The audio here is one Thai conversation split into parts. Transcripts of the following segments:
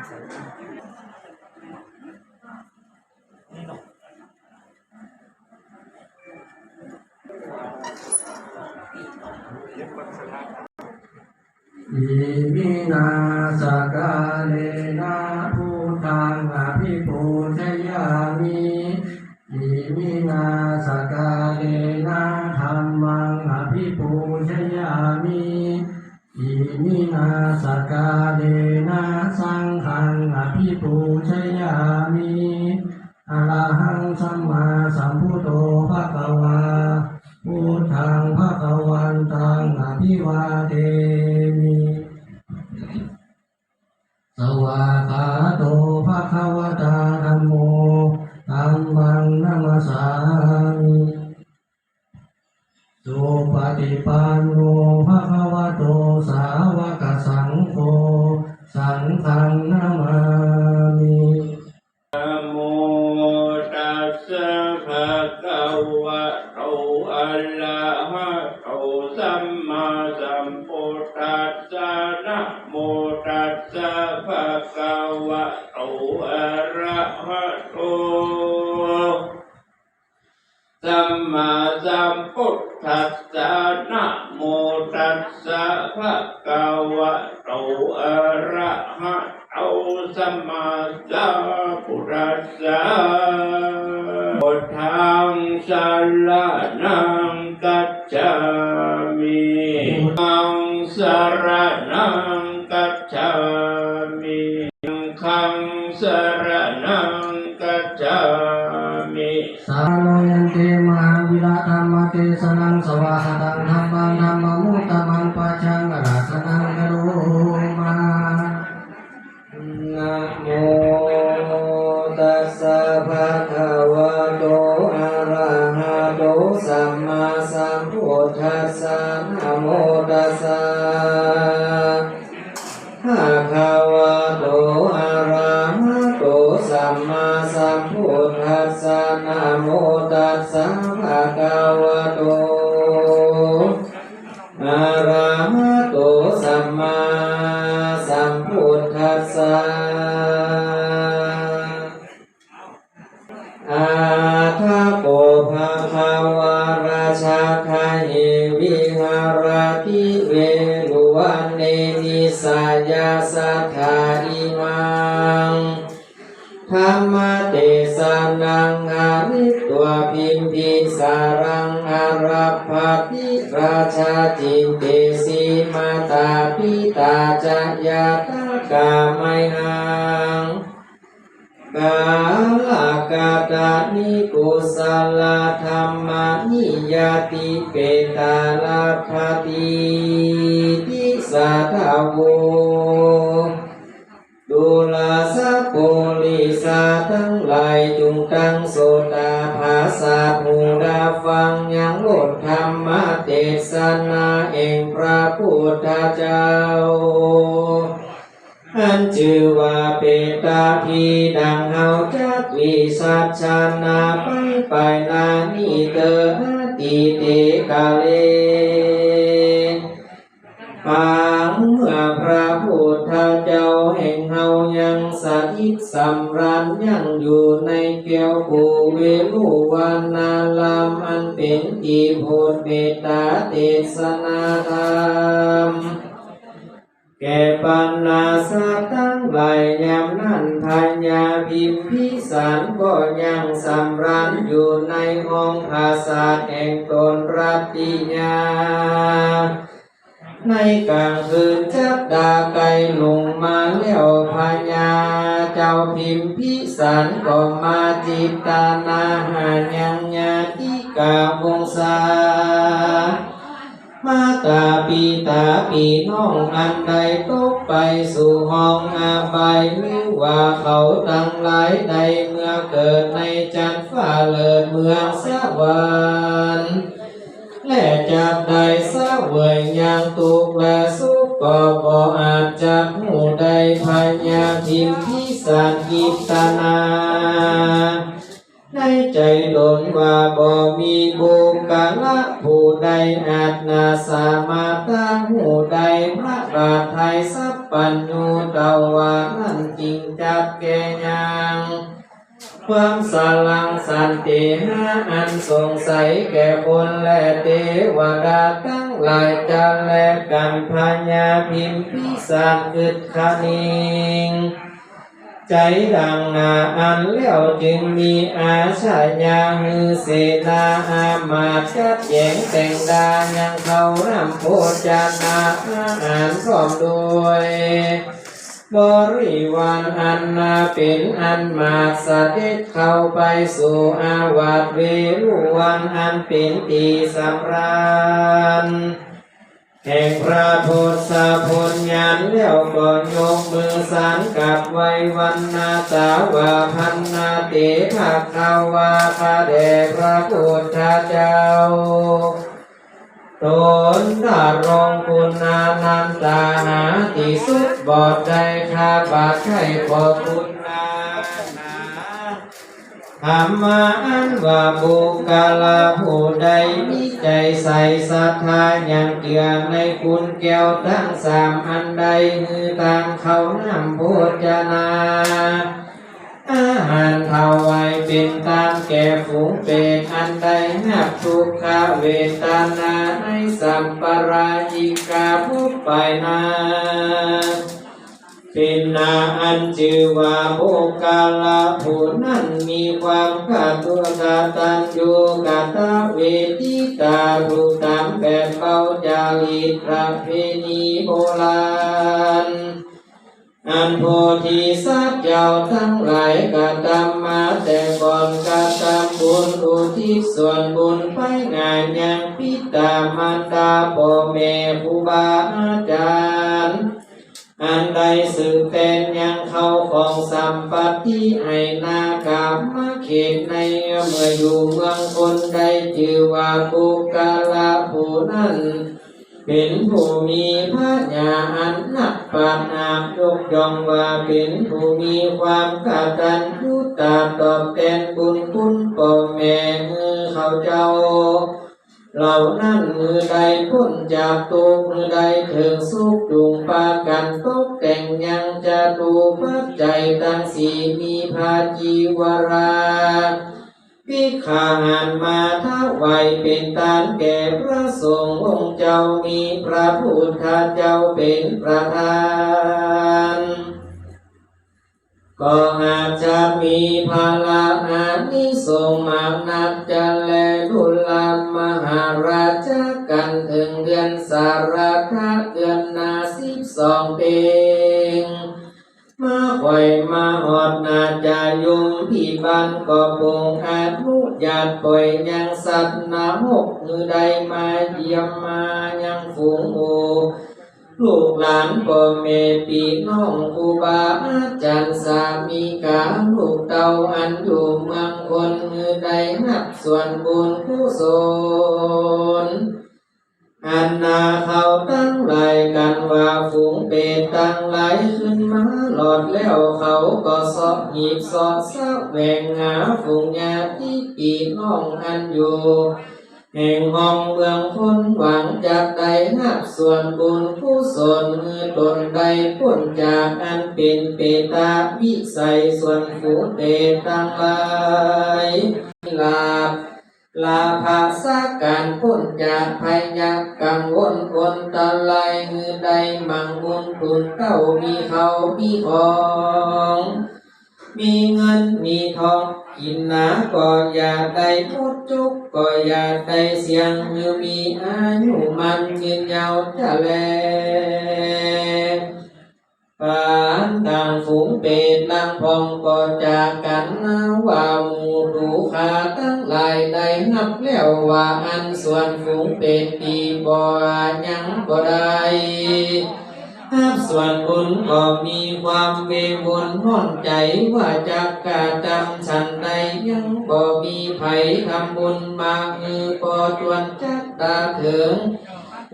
อิมินาสกาเลนะพุทธังอภิปุ มินาสกาเลนะสังฆังอภิปูชยามิอะระหังสัมมาสัมพุทโธภะคะวาพุทธังภะคะวันตังอภิวาเทมิสวากขาโตภะคะวตาธัมโมธัมมังนัมสสามิสุปฏิปันโน ภะคะวะโตอะระหะโตสัมมาสัมพุทธัสสะนะโมตัสสะภะคะวะโตอะระหะโตสัมมาสัมพุทธัสสะพุทธังสรณังกัจจาาจินเตสีมาตาปิตาจะยาตากาไมหังกาลากาตานิกุสลธรรมานิยติเปตาลาภติติสัทธาโว ดูลาสะโปลิสาทั้งหลายจุงตังโสตาภาษาหูดาฟังยังบทธรรมเทศนาเองพระพุทธเจ้าอันชื่อว่าเปตาพีดังเฮาจักวิสัชนาไปไปนานิเตอติเตกาเล สำรันยังอยู่ในแก้วภูเวลุวันาลามอันเป็นที่โพธเมตาเทศนาธรรมแก่ปัญนาสัตว์ทั้งหลายยามนั้นพญาพิมพิสารก็ยังสำรันอยู่ในห้องภาษาแห่งตนรัติญาในกลางคืนจับดาไก่ลงมาแล้วพญา เจ้าพิมพิสารก็มาจิตตานาหายังญาติกาวงศามาตาปีตาปีน้องอันใดตกไปสู่ห้องอาบายหรือว่าเขาตั้งหลายใดเมื่อเกิดในจันทร์ฟ้าเลิศเมืองสวรรค์และจับได้สะเวยอย่างตุกและสุขก็บ่อาจจะหูได้พญาพิมพิ สารกิตนาในในใจตนว่าบ่มีบุญกะละผู้ใดอาจนาสามารถตั้งหูใดพระบาทไทยสัพปัญญูตาวานั่นจริงจักแก่ยังความสลังสันติหาอันสงสัยแก่คนและเทวดาทั้งหลายจะแลกกันพญาพิมพิสารอึดคณิง ใจดังนาอันแล้วจึงมีอาชายาฮือเสนาอามาจัดแยงแต่งดายังเขานำโพจานาอาหารพร้อมด้วยบริวารอันนาเป็นอันมาเสด็จเข้าไปสู่อาวาสเวรุวันอันเป็นตีสำราญ แห่งพระพุทธพลญาณแล้ยวก่อนยกมือสานกับไว้วันนาสาวาพันนาเตภาคาวาคาเดพระพุทธเจ้าตนดารงคุณนานันตาหาที่สุดบอดใจคาบาดไข่ขอคุณนา ธรรมาอันว่าบุกาลาผู้ใดมีใจใส่ศรัทธาอย่างเกี่ยงในคุณแก้วทั้งสามอันใดคือตามเขานำโพจนาอาหารเทาไว้เป็นตามแก่ฝูงเป็ดอันใดนับทุกขเวทนาในสัมปรายิกาผู้ไปนา ป็นนาอันชื่อว่าโภกาลาผู้นั้นมีความขาดตัวกาตันยูกาตาเวทิตาผู้ตามแบบเบาจารีตระเพณีโบราณอันโพธิสัตว์เจ้าทั้งหลายกระทำมาแต่ก่อนกระทำบุญอุทิศส่วนบุญไปงานยังพิตามารดาพ่อแม่ครูบาอาจารย์ อันใดสืบเป็นยังเข้าของสัมปติให้นากามมาเขตในเมื่ออยู่เมืองคนใดชื่อว่าปุกาลาผู้นั้นเป็นผู้มีพระญาอันนับปานามยกย่องว่าเป็นผู้มีความกตัญญูตาตอบแทนบุญคุณพ่อแม่มือเขาเจ้า เหล่านั้นมือใดพ้นจากตุกมือใดถึงสุขจุงปากันตกแต่งยังจะดูพัดใจตั้งสีมีพาจีวราพิขาหันมาท้าไวเป็นตานแก่พระสงฆ์องค์เจ้ามีพระพุทธเจ้าเป็นประธาน ก็อาจจะมีภาละอานิสงส์มากนักจะแลดุลามหาราชกันถึงเดือนสารคาเดือนนาสิบสองเปงมาคอยมาหอดนาจายุงพี่บ้านก็ปงอาจมุญาติปล่อยยังสัตว์นาหกมือใดมาเยี่ยมมายังฝูงหมู ลูกหลานพ่อแม่พี่น้องครูบาอาจารย์สามีกาลูกเต่าอันอยู่เมืองคนมือใดนับส่วนบุญกุศลอันนาเขาตั้งหลายกันว่าฝูงเป็ดตั้งหลายขึ้นมาหลอดแล้วเขาก็สอบหีบสอดสะแหวงหาฝูงญาติปีน้องอันอยู่ แห่งห้องเมืองคนหวังจากใดนับส่วนบุญผู้ส่วนมือตนใดพ้นจากอันเป็นเปตาวิสัยส่วนฝูงเป็ดตั้งหลายลาบลาภาสาการพ้นจากภัยยากกังวลคนตะไลมือใดมั่งบุญทุนเก้ามีเขามีของ มีเงินมีทอง กินหนาก็อย่าได้พดจุกก็อย่าได้เสียงมือมีอายุมันยืนยาวจะแลปานดังฝูงเป็ดลังพองก็จากกันนะว่าหมูดูขาตั้งหลายได้นับแล้วว่าอันส่วนฝูงเป็ดตีบ่ยังบ่ได้ ส่วนบุญก็มีความเวบุญห่อนใจว่าจักกาจำฉันใดยังบ่มีไผทำบุญมากมือพอจวนจักตาถึง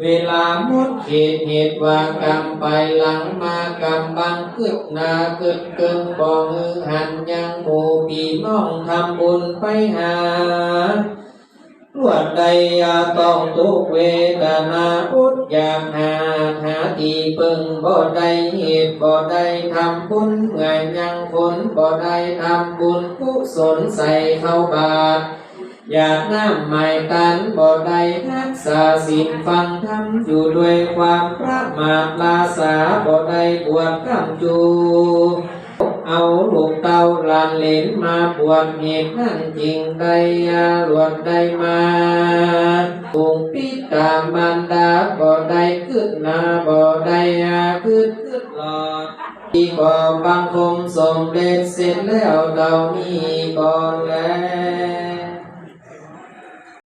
เวลามุดเหตุเหตุว่ากรรมไปหลังมากรรมบังคึกนาคึกเกิงบ่มือหันยังหมู่พี่น้องทำบุญไปหา ลวดใดต้องทุกเวทนาอุดอยากหาหาที่พึ่งบ่ได้เหตุบ่ได้ทำบุญเมื่อยยังฝนบ่ได้ทำบุญกุศลใส่เข้าบาตอยากน้ำไม่ตันบ่ได้รักษาศีลฟังธรรมอยู่ด้วยความประมาลาสาบ่ได้บวชกำจู เอาลูกเต้าลานเหลนมาบวชเหตุนั่นจริงได้ยาลวดได้มาตุงปิตามบรรดาบ่ได้ขึ้นนาบ่ได้ยาขึ้นขึ้นหลอดที่บ่บังคมสมเด็จเสร็จแล้วเรามีก่อนแล้ว